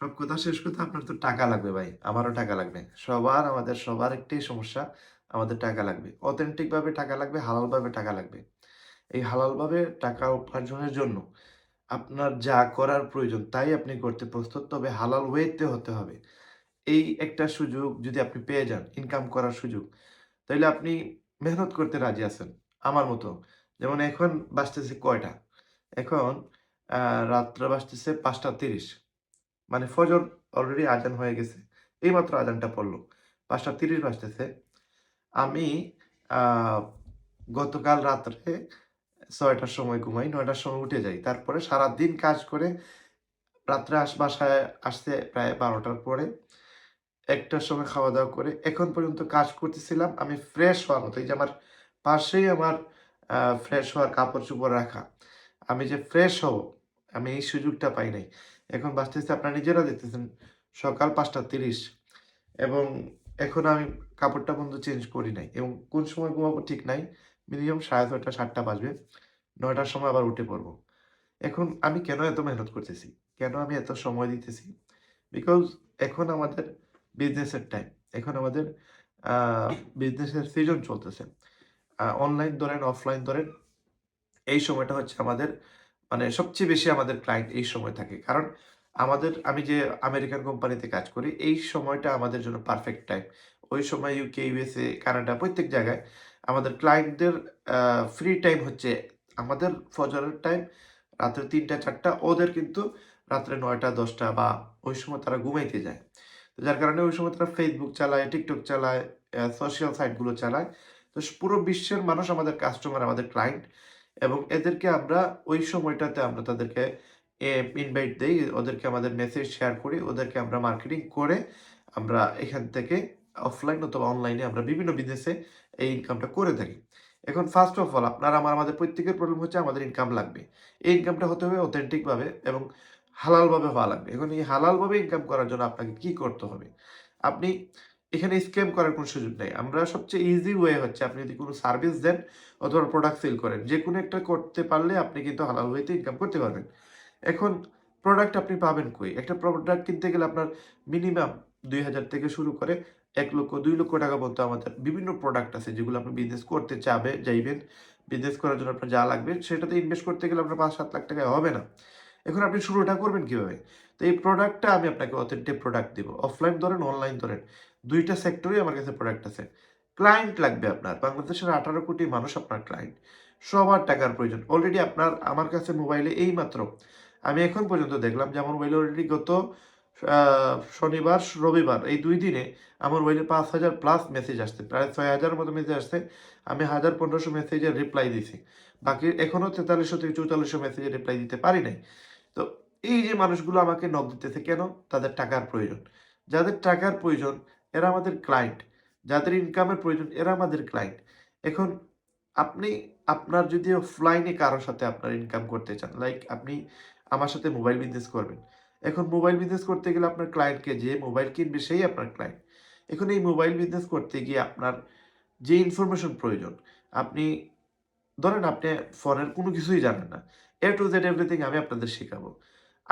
সব কথা শেষ কথা আপনার তো টাকা লাগবে ভাই, আমারও টাকা লাগবে। সবার, আমাদের সবার একটাই সমস্যা, আমাদের টাকা লাগবে। অথেন্টিক ভাবে টাকা লাগবে হালাল ভাবে টাকা লাগবে। এই হালাল ভাবে টাকা উপার্জনের জন্য আপনার যা করার প্রয়োজন তাই আপনি করতে প্রস্তুত, তবে হালাল ওয়েতে হতে হবে। এই একটা সুযোগ যদি আপনি পেয়ে যান ইনকাম করার সুযোগ তাহলে আপনি মেহনত করতে রাজি আছেন, আমার মতো। যেমন এখন বাজতেছে কয়টা? এখন রাত্র বাজতেছে পাঁচটা তিরিশ। মানে ফজর অলরেডি আজান হয়ে গেছে। এইমাত্র আজানটা পড়ল। পাঁচটা তিরিশ বাজতেছে। আমি গতকাল রাত্রে ছয়টার সময় ঘুমাই, নয়টার সময় উঠে যাই। তারপরে সারা দিন কাজ করে রাত্রে আস, বাসায় আসতে প্রায় বারোটার পরে একটার সময় খাওয়া দাওয়া করে এখন পর্যন্ত কাজ করতেছিলাম। আমি ফ্রেশ হওয়ার মতো, এই যে আমার পাশেই আমার ফ্রেশ হওয়ার কাপড় চোপড় রাখা। আমি যে ফ্রেশ হব, আমি এই সুযোগটা পাই নাই। এখন বাঁচতেছে আপনারা নিজেরা দেখতেছেন, সকাল পাঁচটা তিরিশ এবং এখন আমি কাপড়টা পর্যন্ত চেঞ্জ করি নাই এবং কোন সময় ঘুমাবো ঠিক নাই, মিনিমাম সাড়ে ছয়টা, সাতটা বাজবে, নয়টার সময় আবার উঠে পড়ব। এখন আমি কেন এত মেহনত করতেছি? কেন আমি এত সময় দিতেছি? বিকজ এখন আমাদের বিজনেসের টাইম এখন আমাদের বিজনেসের সিজন চলতেছে। অনলাইন ধরেন অফলাইন ধরেন, এই সময়টা হচ্ছে আমাদের মানে সবচেয়ে বেশি আমাদের ক্লায়েন্ট এই সময় থাকে। কারণ আমাদের, আমি যে আমেরিকান কোম্পানিতে কাজ করি, এই সময়টা আমাদের জন্য পারফেক্ট টাইম ওই সময় ইউকে ইউএসএ কানাডা প্রত্যেক জায়গায় আমাদের ক্লায়েন্টদের ফ্রি টাইম হচ্ছে। আমাদের ফজরের টাইম রাত্রে তিনটা, চারটা, ওদের কিন্তু রাত্রে নয়টা, দশটা বা ওই সময় তারা ঘুমাইতে যায়। তো যার কারণে ওই সময় তারা ফেসবুক চালায় টিকটক চালায় সোশ্যাল সাইটগুলো চালায়। তো পুরো বিশ্বের মানুষ আমাদের কাস্টমার আমাদের ক্লায়েন্ট এবং এদেরকে আমরা ওই সময়টাতে আমরা তাদেরকে ইনভাইট দেই, ওদেরকে আমাদের মেসেজ শেয়ার করি, ওদেরকে আমরা মার্কেটিং করে আমরা এখান থেকে অফলাইন অথবা অনলাইনে আমরা বিভিন্ন বিজনেসে এই ইনকামটা করে থাকি। এখন ফার্স্ট অফ অল আপনার আমার, আমাদের প্রত্যেকের প্রবলেম হচ্ছে আমাদের ইনকাম লাগবে। এই ইনকামটা হতে হবে অথেন্টিকভাবে এবং হালালভাবে হওয়া লাগবে। এখন এই হালালভাবে ইনকাম করার জন্য আপনাকে কি করতে হবে? আপনি এখানে স্ক্যাম করার কোনো সুযোগ নেই। আমরা সবচেয়ে ইজি ওয়ে হচ্ছে আপনি যদি কোনো সার্ভিস দেন অথবা প্রোডাক্ট সেল করেন যে কোনো একটা করতে পারলে আপনি কিন্তু হালাল ওয়েতে ইনকাম করতে পারবেন। এখন প্রোডাক্ট আপনি পাবেন কই? একটা প্রোডাক্ট কিনতে গেলে আপনার মিনিমাম দুই হাজার থেকে শুরু করে এক লক্ষ, দুই লক্ষ টাকা পর্যন্ত আমাদের বিভিন্ন প্রোডাক্ট আছে যেগুলো আপনি বিজনেস করতে চাবে, যাইবেন। বিজনেস করার জন্য আপনার যা লাগবে সেটাতে ইনভেস্ট করতে গেলে আপনার পাঁচ, সাত লাখ টাকায় হবে না। এখন আপনি শুরুটা করবেন কীভাবে? তো এই প্রোডাক্টটা আমি আপনাকে অথেন্টিক প্রোডাক্ট দিব। অফলাইন ধরেন অনলাইন ধরেন। দুইটা সেক্টরেই আমার কাছে প্রোডাক্ট আছে। ক্লায়েন্ট লাগবে আপনার। বাংলাদেশের আঠারো কোটি মানুষ আপনার ক্লায়েন্ট সবার টাকার প্রয়োজন। অলরেডি আপনার, আমার কাছে মোবাইলে এই মাত্র আমি এখন পর্যন্ত দেখলাম যে আমার মোবাইলে অলরেডি গত শনিবার, রবিবার, এই দুই দিনে আমার মোবাইলে পাঁচ হাজার প্লাস মেসেজ আসছে। প্রায় ছয় হাজার মতো মেসেজ আসছে। আমি হাজার পনেরোশো মেসেজের রিপ্লাই দিছি। বাকি এখনও তেতাল্লিশশো থেকে চৌতাল্লিশশো মেসেজের রিপ্লাই দিতে পারি নাই। তো এই যে মানুষগুলো আমাকে নক দিতেছে কেন? তাদের টাকার প্রয়োজন। যাদের টাকার প্রয়োজন এরা আমাদের ক্লায়েন্ট যাদের ইনকামের প্রয়োজন, এরা আমাদের ক্লায়েন্ট এখন আপনি, আপনার যদি অফলাইনে কারোর সাথে আপনার ইনকাম করতে চান লাইক আপনি আমার সাথে মোবাইল বিজনেস করবেন। এখন মোবাইল বিজনেস করতে গেলে আপনার ক্লায়েন্টকে যে মোবাইল কিনবে সেই আপনার ক্লায়েন্ট এখন এই মোবাইল বিজনেস করতে গিয়ে আপনার যে ইনফরমেশন প্রয়োজন, আপনি, ধরেন আপনি ফোনের কোনো কিছুই জানেন না। এ টু জেড এভরিথিং আমি আপনাদের শেখাবো।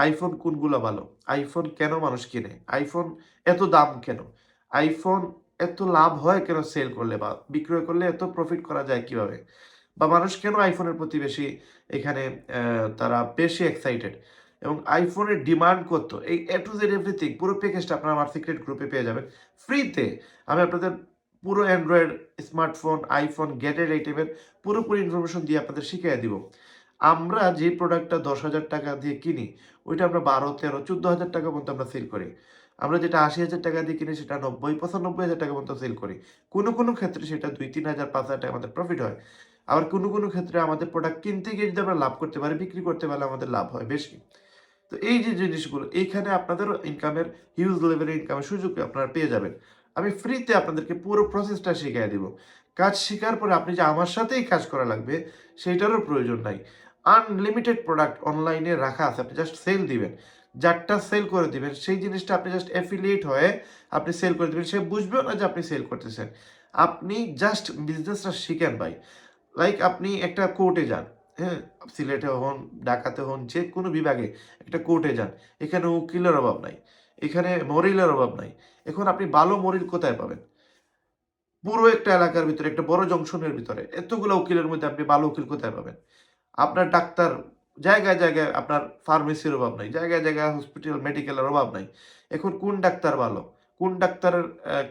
আইফোন কোনগুলো ভালো? আইফোন কেন মানুষ কিনে? আইফোন এত দাম কেন? আইফোন এত লাভ হয় কেন সেল করলে বা বিক্রয় করলে এত প্রফিট করা যায় কীভাবে? বা মানুষ কেন আইফোনের প্রতি বেশি এখানে তারা বেশি এক্সাইটেড এবং আইফোনের ডিমান্ড কত? এই এ টু জেড এভরিথিং পুরো প্যাকেজটা আপনারা আমার সিক্রেট গ্রুপে পেয়ে যাবেন। ফ্রিতে আমি আপনাদের পুরো অ্যান্ড্রয়েড স্মার্টফোন আইফোন গ্যাটেড আইটেমের পুরোপুরি ইনফরমেশন দিয়ে আপনাদের শিখিয়ে দিব। আমরা যে প্রোডাক্টটা দশ হাজার টাকা দিয়ে কিনি, ওইটা আমরা বারো, তেরো, চোদ্দ হাজার টাকা পর্যন্ত আমরা সেল করি। আমরা যেটা আশি হাজার টাকা দিয়ে কিনি সেটা নব্বই, পঁচানব্বই হাজার টাকা পর্যন্ত সেল করি। কোনো কোনো ক্ষেত্রে সেটা দুই, তিন হাজার, পাঁচ হাজার টাকা আমাদের প্রফিট হয়। আবার কোনো কোনো ক্ষেত্রে আমাদের প্রোডাক্ট কিনতে গিয়ে যদি আমরা লাভ করতে পারি, বিক্রি করতে পারলে আমাদের লাভ হয় বেশি। তো এই যে জিনিসগুলো, এইখানে আপনাদেরও ইনকামের হিউজ লেভেলের ইনকামের সুযোগ আপনারা পেয়ে যাবেন। আমি ফ্রিতে আপনাদেরকে পুরো প্রসেসটা শিখিয়ে দিব। কাজ শেখার পরে আপনি যে আমার সাথেই কাজ করা লাগবে সেইটারও প্রয়োজন নাই। আনলিমিটেড প্রোডাক্ট অনলাইনে রাখা আছে, আপনি জাস্ট সেল দিবেন। যারটা সেল করে দিবেন, সেই জিনিসটা আপনি জাস্ট অ্যাফিলিয়েট হয়ে আপনি সেল করে দিবেন। সে বুঝবেও না যে আপনি সেল করতেছেন। আপনি জাস্ট বিজনেসটা শিখেন ভাই। লাইক আপনি একটা কোর্টে যান হ্যাঁ? সিলেটে হন, ঢাকাতে হন, যে কোনো বিভাগে একটা কোর্টে যান, এখানে উকিলের অভাব নাই, এখানে মরিলের অভাব নাই। এখন আপনি ভালো মরিল কোথায় পাবেন? পুরো একটা এলাকার ভিতরে, একটা বড় জংশনের ভিতরে, এতগুলো উকিলের মধ্যে আপনি ভালো উকিল কোথায় পাবেন? আপনার ডাক্তার জায়গায় জায়গায় আপনার ফার্মেসির অভাব নাই, জায়গায় জায়গায় হসপিটাল মেডিকেলের অভাব নাই। এখন কোন ডাক্তার ভালো? কোন ডাক্তারের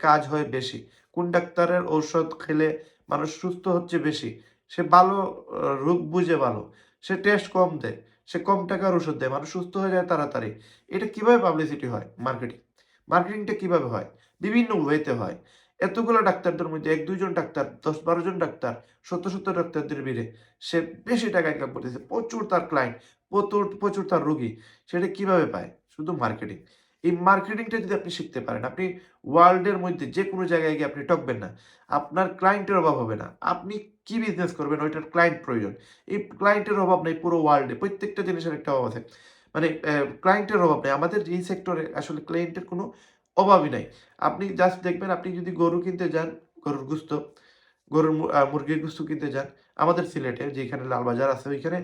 কাজ হয় বেশি? কোন ডাক্তারের ঔষধ খেলে মানুষ সুস্থ হচ্ছে বেশি? সে ভালো রোগ বুঝে ভালো। সে টেস্ট কম দেয়। সে কম টাকার ওষুধ দেয়। মানুষ সুস্থ হয়ে যায় তাড়াতাড়ি। এটা কীভাবে পাবলিসিটি হয়? মার্কেটিং মার্কেটিংটা কীভাবে হয়? বিভিন্ন ওয়েতে হয়। এতগুলো ডাক্তারদের মধ্যে এক, দুইজন ডাক্তার, দশ, বারো জন ডাক্তার, সত্তর সত্তর ডাক্তারদের ভিড়ে। সে বেশি টাকা ইনকাম করতেছে। প্রচুর তার ক্লায়েন্ট প্রচুর প্রচুর তার রোগী। সেটা কীভাবে পায়? শুধু মার্কেটিং এই মার্কেটিংটা যদি আপনি শিখতে পারেন, আপনি ওয়ার্ল্ডের মধ্যে যে কোনো জায়গায় গিয়ে আপনি টকবেন না। আপনার ক্লায়েন্টের অভাব হবে না। আপনি কি বিজনেস করবেন ওইটার ক্লায়েন্ট প্রয়োজন। এই ক্লায়েন্টের অভাব নেই পুরো ওয়ার্ল্ডে প্রত্যেকটা জিনিসের একটা অভাব আছে। মানে ক্লায়েন্টের অভাব নেই। আমাদের এই সেক্টরে আসলে ক্লায়েন্টের কোনো অভাবই নাই। আপনি জাস্ট দেখবেন আপনি যদি গরু কিনতে যান, গরুর গুস্ত, গরুর মুরগির গুস্ত কিনতে যান, আমাদের সিলেটে যেখানে লালবাজার আছে ওইখানে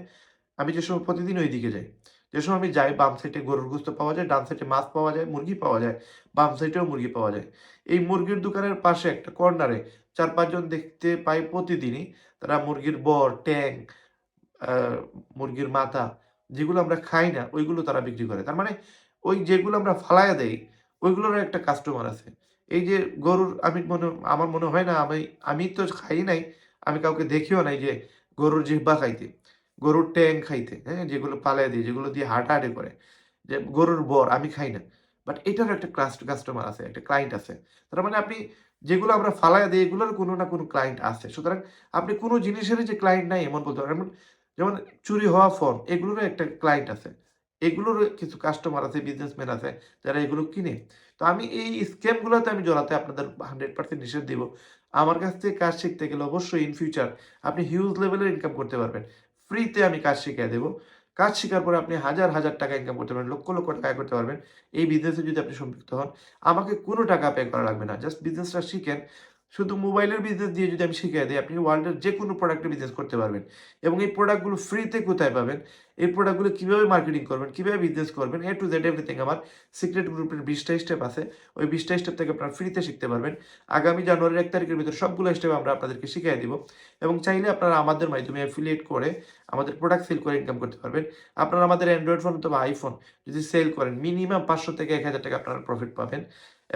আমি যে সময় প্রতিদিন ওই দিকে যাই। যে সময় আমি যাই, বাম সাইডে গরুর গুস্ত পাওয়া যায়, ডান সাইডে মাছ পাওয়া যায়, মুরগি পাওয়া যায়, বাম সাইডেও মুরগি পাওয়া যায়। এই মুরগির দোকানের পাশে একটা কর্নারে চার পাঁচজন দেখতে পাই প্রতিদিনই, তারা মুরগির বর, ট্যাং মুরগির মাথা যেগুলো আমরা খাই না, ওইগুলো তারা বিক্রি করে। তার মানে ওই যেগুলো আমরা ফালাইয়া দেই ওইগুলোর একটা কাস্টমার আছে। এই যে গরুর, আমি মনে, আমার মনে হয় না, আমি আমি তো খাই নাই, আমি কাউকে দেখিও নাই যে গরুর জিহ্বা খাইতে। গরুর ট্যাং খাইতে হ্যাঁ যেগুলো পালাই দিয়ে, যেগুলো দিয়ে হাঁটাহাঁটি করে, যে গরুর বর, আমি খাই না। বাট এটারও একটা কাস্টমার আছে, একটা ক্লায়েন্ট আছে। তার মানে আপনি যেগুলো আমরা ফালাইয়া দিই, এগুলোর কোনো না কোনো ক্লায়েন্ট আছে। সুতরাং আপনি কোনো জিনিসেরই যে ক্লায়েন্ট নাই, এমন বলতে পারেন, যেমন চুরি হওয়া ফোন এগুলোরও একটা ক্লায়েন্ট আছে। এগুলোর কিছু কাস্টমার আছে বিজনেসম্যান আছে, যারা এগুলো কিনে। তো আমি এই স্ক্যামগুলোতে আমি জড়াতে আপনাদের হান্ড্রেড পার্সেন্ট নিষেধ দিব। আমার কাছ থেকে কাজ শিখতে গেলে অবশ্যই ইন ফিউচার আপনি হিউজ লেভেলের ইনকাম করতে পারবেন। ফ্রিতে আমি কাজ শিখিয়ে দেবো। কাজ শেখার পরে আপনি হাজার হাজার টাকা ইনকাম করতে পারবেন, লক্ষ লক্ষ টাকা করতে পারবেন। এই বিজনেসে যদি আপনি সম্পৃক্ত হন, আমাকে কোনো টাকা পে করা লাগবে না। জাস্ট বিজনেসটা শিখেন। শুধু মোবাইলের বিজনেস দিয়ে যদি আমি শিখিয়ে দিই, আপনি ওয়ার্ল্ডের যে কোনো প্রোডাক্টের বিজনেস করতে পারবেন। এবং এই প্রোডাক্টগুলো ফ্রিতে কোথায় পাবেন? এই প্রোডাক্টগুলো কীভাবে মার্কেটিং করবেন? কীভাবে বিজনেস করবেন? এ টু জেড এভরিথিং আমার সিক্রেট গ্রুপের বিশটা স্টেপ আছে। ওই বিশটা স্টেপ থেকে আপনারা ফ্রিতে শিখতে পারবেন। আগামী জানুয়ারির এক তারিখের ভিতরে সবগুলো স্টেপ আমরা আপনাদেরকে শিখিয়ে দিব। এবং চাইলে আপনারা আমাদের মাধ্যমে অ্যাফিলিয়েট করে আমাদের প্রোডাক্ট সেল করে ইনকাম করতে পারবেন। আপনারা আমাদের অ্যান্ড্রয়েড ফোন অথবা আইফোন যদি সেল করেন মিনিমাম পাঁচশো থেকে এক হাজার টাকা আপনারা প্রফিট পাবেন।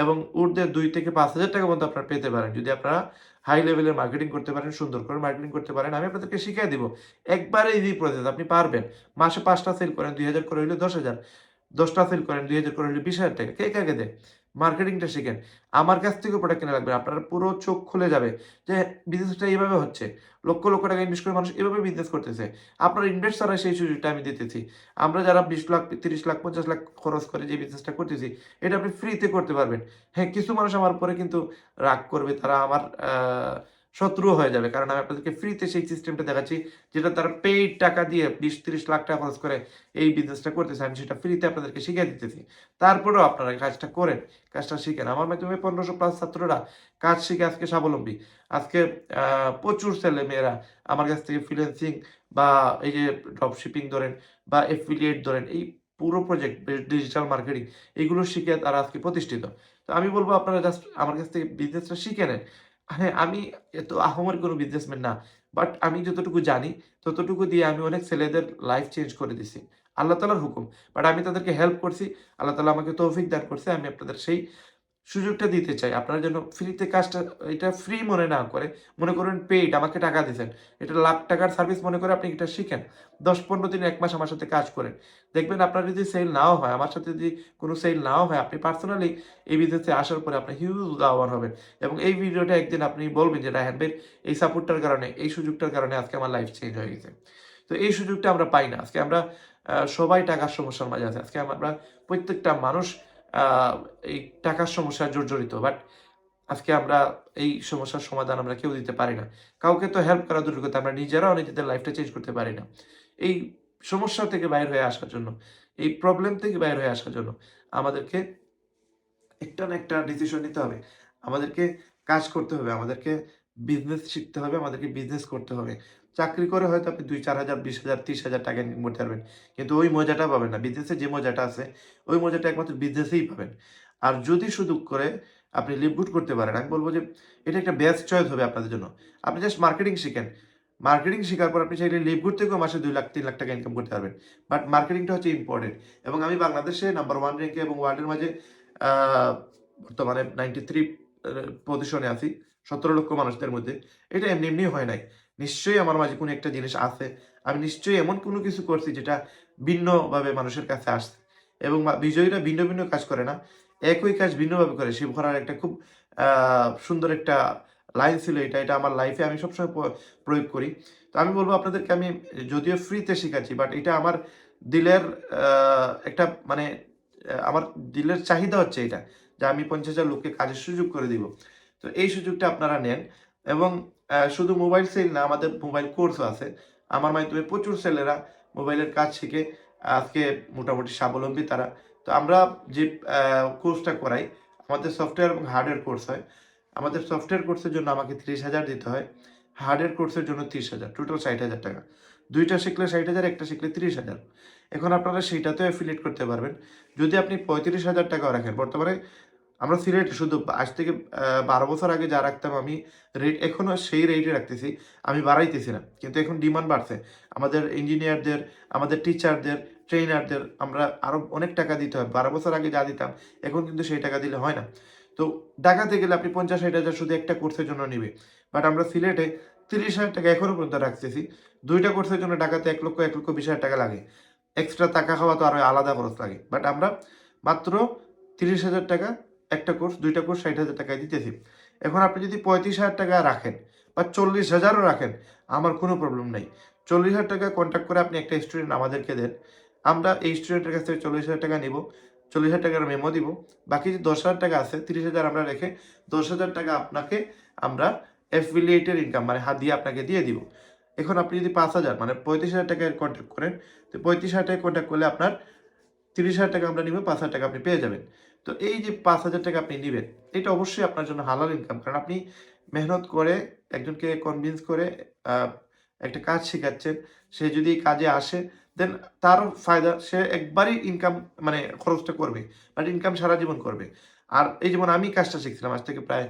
এবং ঊর্ধ্বে দুই থেকে পাঁচ হাজার টাকা পর্যন্ত আপনারা পেতে পারেন। যদি আপনারা হাই লেভেলের মার্কেটিং করতে পারেন, সুন্দর করে মার্কেটিং করতে পারেন, আমি আপনাদেরকে শিখিয়ে দিব। একবারে ইজি প্রসেস আপনি পারবেন। মাসে পাঁচটা সেল করেন, দুই হাজার করে হইলে দশ হাজার। দশটা সেল করেন, দুই হাজার করে হইলে বিশ হাজার টাকা। কে কাকে দেয়? মার্কেটিংটা শিখেন। আমার কাছ থেকে প্রোডাক্ট কেনা লাগবে। আপনার পুরো চোখ খুলে যাবে যে বিজনেসটা এইভাবে হচ্ছে। লক্ষ লক্ষ টাকা ইনভেস্ট করে মানুষ এভাবে বিজনেস করতেছে। আপনার ইনভেস্ট ছাড়া সেই সুযোগটা আমি দিতেছি। আমরা যারা বিশ লাখ, তিরিশ লাখ, পঞ্চাশ লাখ খরচ করে যে বিজনেসটা করতেছি, এটা আপনি ফ্রিতে করতে পারবেন। হ্যাঁ কিছু মানুষ আমার পরে কিন্তু রাগ করবে। তারা আমার শত্রু হয়ে যাবে। কারণ আমি আপনাদেরকে ফ্রিতে সেই সিস্টেমটা দেখাচ্ছি, যেটা তারা পেইড টাকা দিয়ে বিশ তিরিশ লাখ টাকা খরচ করে এই বিজনেসটা করতেছে। আমি সেটা ফ্রিতে আপনাদেরকে শিখিয়ে দিতেছি। তারপরেও আপনারা কাজটা করেন, কাজটা শিখেন। আমার মাধ্যমে পনেরোশো প্লাস ছাত্ররা কাজ শিখে আজকে স্বাবলম্বী। আজকে প্রচুর ছেলে মেয়েরা আমার কাছ থেকে ফ্রিল্যান্সিং বা এই যে ড্রপ শিপিং ধরেন বা এফিলিয়েট ধরেন, এই পুরো প্রজেক্ট ডিজিটাল মার্কেটিং এগুলো শিখে তারা আজকে প্রতিষ্ঠিত। তো আমি বলব আপনারা জাস্ট আমার কাছ থেকে বিজনেসটা শিখে নেন। হ্যাঁ আমি এত আহমের কোনো বিজনেসম্যান না বাট আমি যতটুকু জানি, ততটুকু দিয়ে আমি অনেক ছেলেদের লাইফ চেঞ্জ করে দিছি। আল্লাহ তালার হুকুম বাট আমি তাদেরকে হেল্প করছি, আল্লাহ তালা আমাকে তৌফিক দান করছে, আমি আপনাদের সেই সুযোগটা দিতে চাই। আপনার যেন ফ্রিতে কাজটা, এটা ফ্রি মনে না করে, মনে করেন পেইড আমাকে টাকা দিয়েছেন এটা লাখ টাকার সার্ভিস মনে করে আপনি এটা শিখেন। দশ পনেরো দিন, এক মাস আমার সাথে কাজ করেন। দেখবেন আপনার যদি সেল নাও হয়, আমার সাথে যদি কোনো সেল নাও হয়, আপনি পার্সোনালি এই বিজনেসে আসার পরে আপনি হিউজ লাভবান হবেন। এবং এই ভিডিওটা একদিন আপনি বলবেন যে ভাইয়ের এই সাপোর্টটার কারণে, এই সুযোগটার কারণে আজকে আমার লাইফ চেঞ্জ হয়ে গেছে। তো এই সুযোগটা আমরা পাই না। আজকে আমরা সবাই টাকার সমস্যার মাঝে আছে। আজকে আমরা প্রত্যেকটা মানুষ এই টাকার সমস্যা জর্জরিত বাট আজকে আমরা এই সমস্যার সমাধান আমরা কেউ দিতে পারি না। কাউকে তো হেল্প করা দূর করতে আমরা নিজেরাও নিজেদের লাইফটা চেঞ্জ করতে পারি না। এই সমস্যা থেকে বাইর হয়ে আসার জন্য, এই প্রবলেম থেকে বাইর হয়ে আসার জন্য আমাদেরকে একটা না একটা ডিসিশন নিতে হবে। আমাদেরকে কাজ করতে হবে, আমাদেরকে বিজনেস শিখতে হবে, আমাদেরকে বিজনেস করতে হবে। চাকরি করে হয়তো আপনি দুই, চার হাজার, বিশ হাজার, তিরিশ হাজার টাকা ইনকাম করতে পারবেন কিন্তু ওই মজাটা পাবেন না। বিজনেসে যে মজাটা আছে, ওই মজাটা একমাত্র বিজনেসেই পাবেন। আর যদি শুধু করে আপনি লিভগুড করতে পারেন, আমি বলব যে এটা একটা বেস্ট চয়েস হবে আপনাদের জন্য। আপনি জাস্ট মার্কেটিং শিখেন। মার্কেটিং শেখার পর আপনি চাইলে লিভগুড থেকেও মাসে দুই লাখ, তিন লাখ টাকা ইনকাম করতে পারবেন। বাট মার্কেটিংটা হচ্ছে ইম্পর্টেন্ট এবং আমি বাংলাদেশে নাম্বার ওয়ান র্যাঙ্কে এবং ওয়ার্ল্ডের মাঝে বর্তমানে নাইনটি থ্রি পজিশনে আছি, সতেরো লক্ষ মানুষদের মধ্যে। এটা এমনি এমনি হয় নাই। নিশ্চয়ই আমার মাঝে কোনো একটা জিনিস আছে। আমি নিশ্চয়ই এমন কোনো কিছু করছি যেটা ভিন্নভাবে মানুষের কাছে আসছে। এবং বিজয়ীরা ভিন্ন ভিন্ন কাজ করে না। একই কাজ ভিন্নভাবে করে। শিব ভরার একটা খুব সুন্দর একটা লাইন ছিল এটা। এটা আমার লাইফে আমি সবসময় প্রয়োগ করি। তো আমি বলব আপনাদেরকে, আমি যদিও ফ্রিতে শেখাচ্ছি বাট এটা আমার দিলের একটা মানে আমার দিলের চাহিদা হচ্ছে এটা। যে আমি পঞ্চাশ হাজার লোককে কাজের সুযোগ করে দিব। তো এই সুযোগটা আপনারা নেন। এবং শুধু মোবাইল সেল না, আমাদের মোবাইল কোর্সও আছে। আমার মাধ্যমে প্রচুর ছেলেরা মোবাইলের কাজ শিখে আজকে মোটামুটি স্বাবলম্বী তারা। তো আমরা যে কোর্সটা করাই, আমাদের সফটওয়্যার এবং হার্ডওয়্যার কোর্স হয়। আমাদের সফটওয়্যার কোর্সের জন্য আমাকে তিরিশ হাজার দিতে হয়। হার্ডওয়্যার কোর্সের জন্য তিরিশ হাজার টোটাল ষাট হাজার টাকা। দুইটা শিখলে ষাট হাজার, একটা শিখলে তিরিশ হাজার। এখন আপনারা সেইটাতেও অ্যাফিলিয়েট করতে পারবেন। যদি আপনি পঁয়ত্রিশ হাজার টাকাও রাখেন, বর্তমানে আমরা সিলেটে শুধু আজ থেকে বারো বছর আগে যা রাখতাম আমি রেট এখনও সেই রেটে রাখতেছি। আমি বাড়াইতেছি না, কিন্তু এখন ডিমান্ড বাড়ছে। আমাদের ইঞ্জিনিয়ারদের আমাদের টিচারদের ট্রেনারদের আমরা আরও অনেক টাকা দিতে হয়। বারো বছর আগে যা দিতাম, এখন কিন্তু সেই টাকা দিলে হয় না। তো ঢাকাতে গেলে আপনি পঞ্চাশ, ষাট হাজার শুধু একটা কোর্সের জন্য নিবে। বাট আমরা সিলেটে তিরিশ হাজার টাকা এখনও পর্যন্ত রাখতেছি। দুইটা কোর্সের জন্য ঢাকাতে এক লক্ষ এক লক্ষ বিশ হাজার টাকা লাগে। এক্সট্রা টাকা খাওয়া তো আরও আলাদা খরচ লাগে। বাট আমরা মাত্র তিরিশ হাজার টাকা একটা কোর্স দুইটা কোর্স ষাট হাজার টাকায় দিতেছি। এখন আপনি যদি পঁয়ত্রিশ হাজার টাকা রাখেন বা চল্লিশ হাজারও রাখেন, আমার কোনো প্রবলেম নেই। চল্লিশ হাজার টাকা কন্ট্যাক্ট করে আপনি একটা স্টুডেন্ট আমাদেরকে দেন। আমরা এই স্টুডেন্টের কাছ থেকে চল্লিশ হাজার টাকা নিব, চল্লিশ হাজার টাকার মেমো দিব। বাকি যে দশ হাজার টাকা আছে, তিরিশ হাজার আমরা রেখে দশ হাজার টাকা আপনাকে আমরা অ্যাফিলিয়েটের ইনকাম মানে হাত দিয়ে আপনাকে দিয়ে দিব। এখন আপনি যদি পাঁচ হাজার মানে পঁয়ত্রিশ হাজার টাকায় কন্ট্যাক্ট করেন, তো পঁয়ত্রিশ হাজার টাকায় কন্ট্যাক্ট করলে আপনার তিরিশ হাজার টাকা আমরা নিব, পাঁচ হাজার টাকা আপনি পেয়ে যাবেন। তো এই যে পাঁচ হাজার টাকা আপনি নেবেন, এটা অবশ্যই আপনার জন্য হালাল ইনকাম কারণ আপনি মেহনত করে, একজনকে কনভিন্স করে একটা কাজ শেখাচ্ছেন, সে যদি কাজে আসে দেন তারও ফায়দা, সে একবারই ইনকাম মানে খরচটা করবে বাট ইনকাম সারা জীবন করবে। আর এই যেমন আমি কাজটা শিখছিলাম, আজ থেকে প্রায়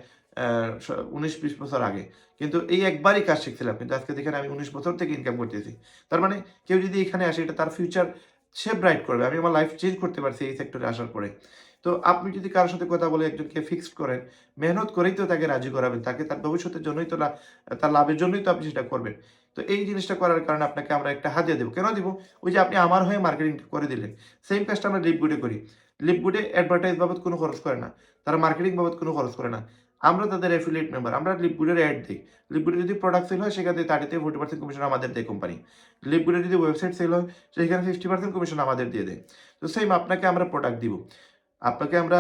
উনিশ বিশ বছর আগে, কিন্তু এই একবারই কাজ শিখছিলাম, কিন্তু আজকে দেখেন আমি উনিশ বছর থেকে ইনকাম করতেছি। তার মানে কেউ যদি এখানে আসে, এটা তার ফিউচার সে ব্রাইট করবে। আমি আমার লাইফ চেঞ্জ করতে পারছি এই সেক্টরে আসার পরে। তো আপনি যদি কারোর সাথে কথা বলে একজনকে ফিক্সড করেন, মেহনত করেই তো তাকে রাজি করাবেন, তাকে তার ভবিষ্যতের জন্যই তো তার লাভের জন্যই তো আপনি সেটা করবেন। তো এই জিনিসটা করার কারণে আপনাকে আমরা একটা হাতিয়ে দেবো। কেন দিব? ওই যে আপনি আমার হয়ে মার্কেটিং করে দিলেন সেম কাজটা আমরা লিপগুডে করি। লিপগুডে অ্যাডভার্টাইজ বাবদ কোনো খরচ করে না, তারা মার্কেটিং বাবদ কোনো খরচ করে না। আমরা তাদের অ্যাফিলিয়েট মেম্বার আমরা লিপগুডের অ্যাড দিই। লিপগুডে যদি প্রোডাক্ট সেল হয়, সেখানে থার্টিতে ফোর্টি পার্সেন্ট কমিশন আমাদের দেয় কোম্পানি লিপগুডে যদি ওয়েবসাইট সেল হয়, সেখানে ফিফটি পার্সেন্ট কমিশন আমাদের দিয়ে দেয়। তো সেম আপনাকে আমরা প্রোডাক্ট দিব। আপনাকে আমরা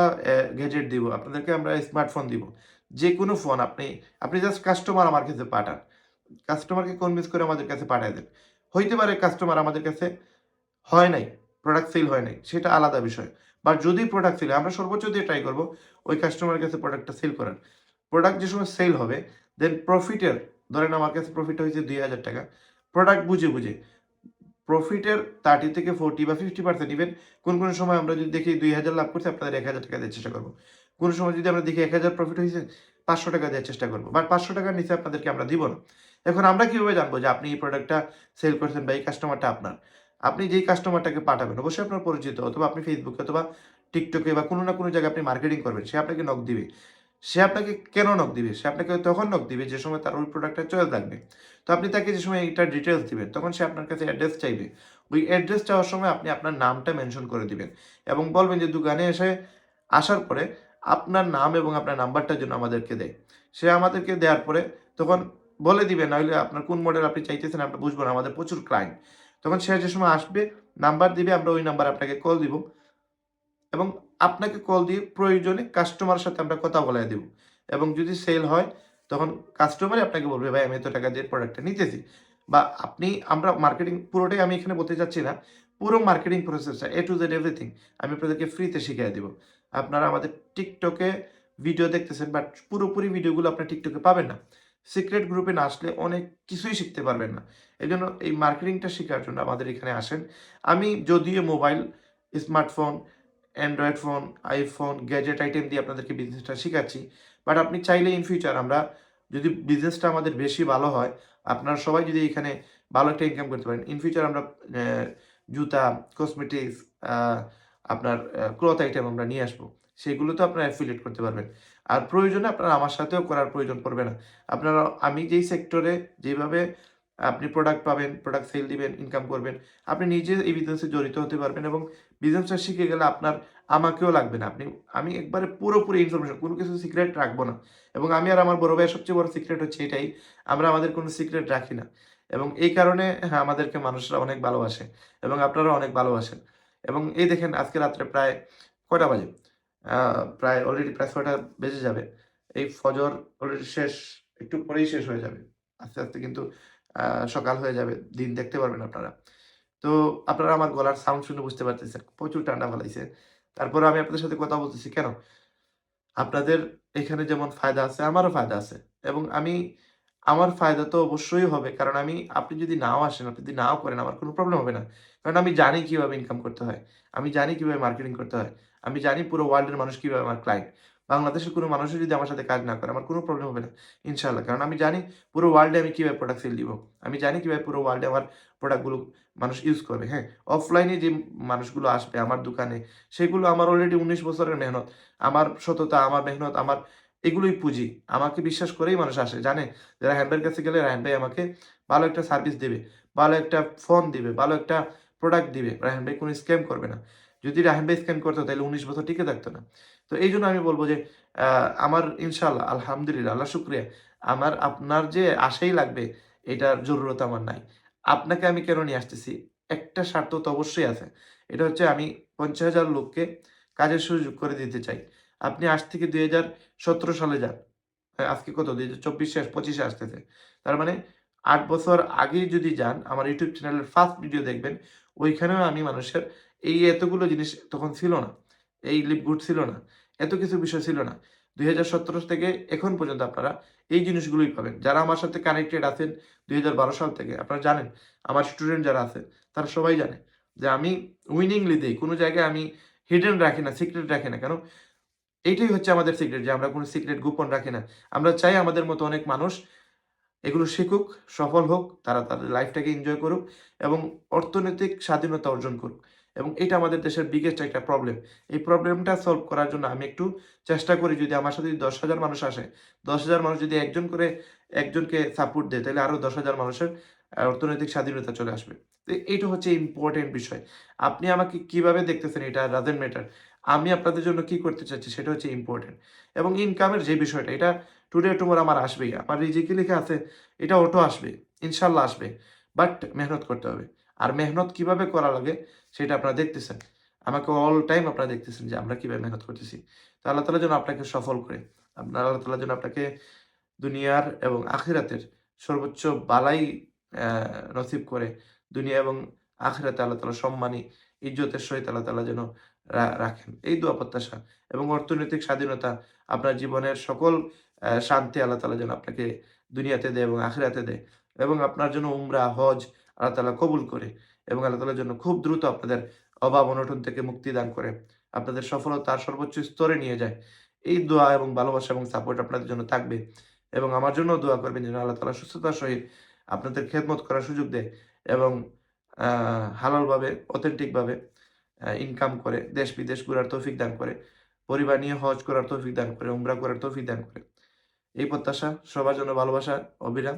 গ্যাজেট দিব, আপনাদেরকে আমরা স্মার্টফোন দিব। যে কোনো ফোন আপনি আপনি জাস্ট কাস্টমার আমার কাছে পাঠান। কাস্টমারকে কনভিন্স করে আমাদের কাছে পাঠিয়ে দেন। হইতে পারে কাস্টমার আমাদের কাছে হয় নাই প্রোডাক্ট সেল হয় নাই, সেটা আলাদা বিষয়। বা যদি প্রোডাক্ট সেল আমরা সর্বোচ্চ দিয়ে ট্রাই করব, ওই কাস্টমারের কাছে প্রোডাক্টটা সেল করার। প্রোডাক্ট যে সময় সেল হবে দেন প্রফিটের ধরেন আমার কাছে প্রফিট হয়েছে দুই হাজার টাকা প্রোডাক্ট বুঝে বুঝে প্রফিটের থার্টি থেকে ফোর্টি বা ফিফটি পার্সেন্ট ইভেন কোন কোন সময় আমরা যদি দেখি দুই হাজার লাভ করছি, আপনাদের এক হাজার টাকা দেওয়ার চেষ্টা করব। কোন সময় যদি আমরা দেখি এক হাজার প্রফিট হয়েছে, পাঁচশো টাকা দেওয়ার চেষ্টা করব। বাট পাঁচশো টাকার নিচে আপনাদেরকে আমরা দিব না। এখন আমরা কীভাবে জানব যে আপনি এই প্রোডাক্টটা সেল করছেন বা এই কাস্টমারটা আপনার? আপনি যেই কাস্টমারটাকে পাঠাবেন, অবশ্যই আপনার পরিচিত অথবা আপনি ফেসবুকে অথবা টিকটকে বা কোনো না কোনো জায়গায় আপনি মার্কেটিং করবেন, সে আপনাকে নক দিবে। সে আপনাকে কেন নক দিবে? সে আপনাকে তখন নক দিবে, যে সময় তার ওই প্রোডাক্টটা চলে থাকবে। তো আপনি তাকে যে সময় এইটার ডিটেলস দিবেন, তখন সে আপনার কাছে অ্যাড্রেস চাইবে। ওই অ্যাড্রেস চাওয়ার সময় আপনি আপনার নামটা মেনশন করে দিবেন এবং বলবেন যে, দোকানে এসে আসার পরে আপনার নাম এবং আপনার নাম্বারটার জন্য আমাদেরকে দেয়। সে আমাদেরকে দেওয়ার পরে তখন বলে দিবে, নাহলে আপনার কোন মডেল আপনি চাইতেছেন আমরা বুঝব না, আমাদের প্রচুর ক্লায়েন্ট তখন সে যে সময় আসবে নাম্বার দিবে, আমরা ওই নাম্বার আপনাকে কল দিব। এবং আপনাকে কল দিয়ে প্রয়োজনে কাস্টমারের সাথে আমরা কথা বলাই দেব। এবং যদি সেল হয়, তখন কাস্টমারই আপনাকে বলবে, ভাই, আমি এত টাকা দিয়ে প্রোডাক্টটা নিতেছি। বা আপনি, আমরা মার্কেটিং পুরোটাই আমি এখানে বলতে চাচ্ছি না, পুরো মার্কেটিং প্রসেসটা এ টু জেড এভরিথিং আমি আপনাদেরকে ফ্রিতে শিখিয়ে দেবো। আপনারা আমাদের টিকটকে ভিডিও দেখতেছেন বাট পুরোপুরি ভিডিওগুলো আপনার টিকটকে পাবেন না। সিক্রেট গ্রুপে না আসলে অনেক কিছুই শিখতে পারবেন না। এই জন্য এই মার্কেটিংটা শেখার জন্য আমাদের এখানে আসেন। আমি যদিও mobile smartphone Android phone iPhone gadget item দিয়ে আপনাদেরকে বিজনেসটা শেখাচ্ছি। বাট আপনি চাইলে ইন ফিউচার আমরা যদি বিজনেসটা আমাদের বেশি ভালো হয়, আপনারা সবাই যদি এখানে ভালো একটা ইনকাম করতে পারেন ইন ফিউচার আমরা জুতা কসমেটিক্স আপনার ক্লথ আইটেম আমরা নিয়ে আসব। সেগুলো তো আপনারা অ্যাফিলিয়েট করতে পারবেন। আর প্রয়োজনে আপনারা আমার সাথেও করার প্রয়োজন পড়বে না। আপনারা, আমি যেই সেক্টরে যেভাবে আপনি প্রোডাক্ট পাবেন প্রোডাক্ট সেল দিবেন ইনকাম করবেন। আপনি নিজে এই বিজনেসে জড়িত হতে পারবেন এবং বিজনেসটা শিখে গেলে আপনার আমাকেও লাগবে না। আপনি, আমি একবারে পুরোপুরি ইনফরমেশন কোনো কিছু সিক্রেট রাখব না। এবং আমি আর আমার বড় ভাইয়ের সবচেয়ে বড় সিক্রেট হচ্ছে এটাই, আমরা আমাদের কোনো সিক্রেট রাখি না। এবং এই কারণে হ্যাঁ আমাদেরকে মানুষরা অনেক ভালোবাসে এবং আপনারা অনেক ভালোবাসেন। এবং এই দেখেন, আজকে রাত্রে প্রায় কয়টা বাজে? প্রায় অলরেডি প্রায় ছয়টা বেজে যাবে। এই ফজর অলরেডি শেষ, একটু পরেই শেষ হয়ে যাবে। আস্তে আস্তে কিন্তু সকাল হয়ে যাবে, দিন দেখতে পারবেন আপনারা। তো আপনারা আমার গলার সাউন্ড শুনে বুঝতে পারতেছেন, প্রচুর ঠান্ডা ফেলাইছে। তারপরে আমি আপনাদের সাথে কথা বলতেছি, কেন? আপনাদের এখানে যেমন ফায়দা আছে, আমারও ফায়দা আছে। এবং আমি, আমার ফায়দা তো অবশ্যই হবে, কারণ আমি, আপনি যদি নাও আসেন, আপনি যদি নাও করেন, আমার কোনো প্রবলেম হবে না। কারণ আমি জানি কীভাবে ইনকাম করতে হয়, আমি জানি কীভাবে মার্কেটিং করতে হয়, আমি জানি পুরো ওয়ার্ল্ডের মানুষ কীভাবে আমার ক্লায়েন্ট বাংলাদেশের কোনো মানুষও যদি আমার সাথে কাজ না করে, আমার কোনো প্রবলেম হবে না ইনশাল্লাহ কারণ আমি জানি পুরো ওয়ার্ল্ডে আমি কীভাবে প্রোডাক্ট সেল দিব, আমি জানি কীভাবে পুরো ওয়ার্ল্ডে আমার প্রোডাক্টগুলো মানুষ ইউজ করবে। হ্যাঁ অফলাইনে যে মানুষগুলো আসবে আমার দোকানে, সেগুলো আমার অলরেডি উনিশ বছরের মেহনত, আমার সততা, আমার মেহনত, আমার এগুলোই পুঁজি। আমাকে বিশ্বাস করেই মানুষ আসে, জানে? যে রায়হান ভাইয়ের কাছে গেলে রায়হান ভাই আমাকে ভালো একটা সার্ভিস দেবে, ভালো একটা ফোন দিবে, ভালো একটা প্রোডাক্ট দিবে। রায়হান ভাই কোনো স্ক্যাম করবে না। যদি রায়হান ভাই স্ক্যাম করতো, তাহলে উনিশ বছর টিকে থাকতো না। তো এই জন্য আমি বলব যে আমার ইনশাল্লাহ আলহামদুলিল্লাহ আল্লাহ শুক্রিয়া। আমার আপনার যে আশাই লাগবে এটার জরুরত আমার নাই। আপনাকে আমি কেন নিয়ে আসতেছি? একটা স্বার্থ তো অবশ্যই আছে। এটা হচ্ছে আমি পঞ্চাশ হাজার লোককে কাজের সুযোগ করে দিতে চাই। আপনি আজ থেকে দুই হাজার সতেরো সালে যান। হ্যাঁ, আজকে কত? দুই হাজার চব্বিশ শেষ পঁচিশে আসতেছে। তার মানে আট বছর আগে যদি যান আমার ইউটিউব চ্যানেলের ফার্স্ট ভিডিও দেখবেন ওইখানেও আমি মানুষের এই এতগুলো জিনিস তখন ছিল না। এই লিপগুড ছিল না, এত কিছু বিষয় ছিল না। দুই হাজার সতেরো থেকে এখন পর্যন্ত আপনারা এই জিনিসগুলোই পাবেন। যারা আমার সাথে কানেক্টেড আছেন দুই হাজার বারো সাল থেকে, আপনারা জানেন, আমার স্টুডেন্ট যারা আছে, তারা সবাই জানে যে আমি উইনিংলি দিই, কোনো জায়গায় আমি হিডেন রাখি না সিক্রেট রাখি না। কেন? এইটাই হচ্ছে আমাদের সিক্রেট যে আমরা কোনো সিক্রেট গোপন রাখি না। আমরা চাই আমাদের মতো অনেক মানুষ এগুলো শিখুক, সফল হোক, তারা তাদের লাইফটাকে এনজয় করুক এবং অর্থনৈতিক স্বাধীনতা অর্জন করুক। এবং এটা আমাদের দেশের বিগেস্ট একটা প্রবলেম এই প্রবলেমটা সলভ করার জন্য আমি একটু চেষ্টা করি যদি আমার সাথে যদি দশ হাজার মানুষ আসে, দশ হাজার মানুষ যদি একজন করে একজনকে সাপোর্ট দেয়, তাহলে আরও দশ হাজার মানুষের অর্থনৈতিক স্বাধীনতা চলে আসবে। তো এইটা হচ্ছে ইম্পর্টেন্ট বিষয়। আপনি আমাকে কীভাবে দেখতেছেন এটা রাজেন ম্যাটার আমি আপনাদের জন্য কি করতে চাচ্ছি সেটা হচ্ছে ইম্পর্টেন্ট এবং ইনকামের যে বিষয়টা, এটা টুডে টুমোর আমার আসবেই। আমার রিজিকে লেখা আছে, এটা অটো আসবে, ইনশাল্লাহ আসবে। বাট মেহনত করতে হবে। আর মেহনত কীভাবে করা লাগে সেটা আপনারা দেখতেছেন। আমাকে অল টাইম আপনারা দেখতেছেন যে আমরা কীভাবে মেহনত করতেছি। তো আল্লাহ তালা যেন আপনাকে সফল করে। আপনার আল্লাহ তালা যেন আপনাকে দুনিয়ার এবং আখিরাতের সর্বোচ্চ বালাই নসিব করে দুনিয়া এবং আখিরাতে আল্লাহ তালা সম্মানী, ইজ্জতের সহিত আল্লাহ তালা যেন রাখেন। এই দোয়া প্রত্যাশা এবং অর্থনৈতিক স্বাধীনতা আপনার জীবনের সকল শান্তি আল্লাহ তালা যেন আপনাকে দুনিয়াতে দেয় এবং আখিরাতে দেয় এবং আপনার জন্য উমরা, হজ আল্লাহ তালা কবুল করে এবং আল্লাহ তালার জন্য খুব দ্রুত আপনাদের অভাব অনটন থেকে মুক্তি দান করে আপনাদের সফলতার সর্বোচ্চ স্তরে নিয়ে যায়। এই দোয়া এবং ভালোবাসা এবং সাপোর্ট আপনাদের জন্য থাকবে এবং আমার জন্য দোয়া করবেন যেন আল্লাহ তালা সুস্থতার সহিত আপনাদের খেদমত করার সুযোগ দেয় এবং হালালভাবে অথেন্টিকভাবে ইনকাম করে দেশ বিদেশ ঘোরার তৌফিক দান করে, পরিবার নিয়ে হজ করার তৌফিক দান করে, উমরা করার তৌফিক দান করে। এই প্রত্যাশা, সবার জন্য ভালোবাসা, অবিরাম।